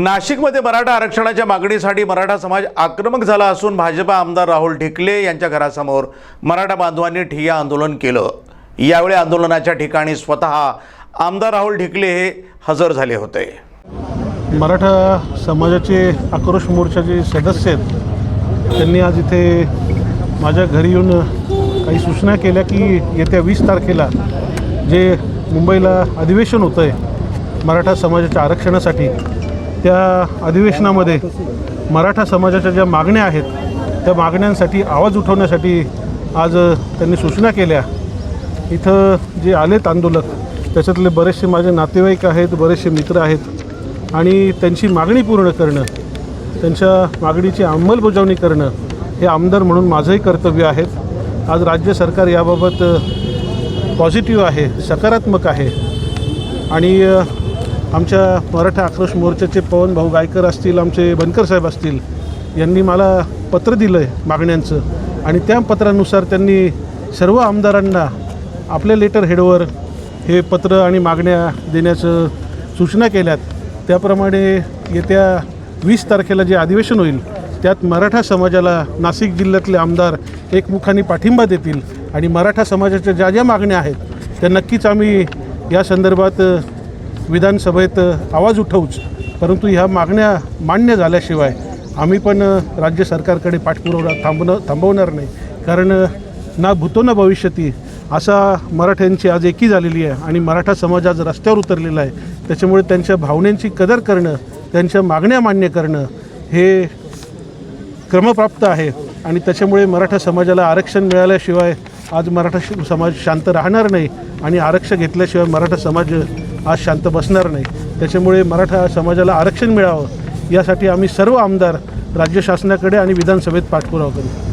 नाशिकमध्ये मराठा आरक्षणाच्या मागणीसाठी मराठा समाज आक्रमक झाला असून भाजपा आमदार राहुल ढिकले यांच्या घरासमोर मराठा बांधवांनी ठिय्या आंदोलन केलं. यावेळी आंदोलनाच्या ठिकाणी स्वतः आमदार राहुल ढिकले हे हजर झाले होते. मराठा समाजाचे आक्रोश मोर्चाचे सदस्य आहेत त्यांनी आज इथे माझ्या घरी येऊन काही सूचना केल्या की येत्या वीस तारखेला जे मुंबईला अधिवेशन होतं आहे मराठा समाजाच्या आरक्षणासाठी त्या अधिवेशनामध्ये मराठा समाजाच्या ज्या मागण्या आहेत त्या मागण्यांसाठी आवाज उठवण्यासाठी आज त्यांनी सूचना केल्या. इथं जे आलेत आंदोलक त्याच्यातले बरेचसे माझे नातेवाईक आहेत बरेचसे मित्र आहेत आणि त्यांची मागणी पूर्ण करणं त्यांच्या मागणीची अंमलबजावणी करणं हे आमदार म्हणून माझंही कर्तव्य आहे. आज राज्य सरकार याबाबत पॉझिटिव्ह आहे सकारात्मक आहे आणि आमच्या मराठा आक्रोश मोर्चाचे पवन भाऊ गायकर असतील आमचे बनकर साहेब असतील यांनी मला पत्र दिलं आहे मागण्यांचं. आणि त्या पत्रानुसार त्यांनी सर्व आमदारांना आपल्या लेटर हेडवर हे पत्र आणि मागण्या देण्याचं सूचना केल्यात. त्याप्रमाणे येत्या वीस तारखेला जे अधिवेशन होईल त्यात मराठा समाजाला नाशिक जिल्ह्यातले आमदार एकमुखाने पाठिंबा देतील आणि मराठा समाजाच्या ज्या ज्या मागण्या आहेत त्या नक्कीच आम्ही या संदर्भात विधानसभेत आवाज उठवूच परंतु ह्या मागण्या मान्य झाल्याशिवाय आम्ही पण राज्य सरकारकडे पाठपुरावा थांबणं थांबवणार नाही. कारण ना भूतो ना भविष्यती असा मराठ्यांची आज एकी झालेली आहे आणि मराठा समाज आज रस्त्यावर उतरलेला आहे. त्याच्यामुळे त्यांच्या भावनेंची कदर करणं त्यांच्या मागण्या मान्य करणं हे क्रमप्राप्त आहे. आणि त्याच्यामुळे मराठा समाजाला आरक्षण मिळाल्याशिवाय आज मराठा श- समाज शांत राहणार नाही आणि आरक्षण घेतल्याशिवाय मराठा समाज आज शांत बसणार नाही. त्याच्यामुळे मराठा समाजाला आरक्षण मिळावं यासाठी आम्ही सर्व आमदार राज्य शासनाकडे आणि विधानसभेत पाठपुरावा करू.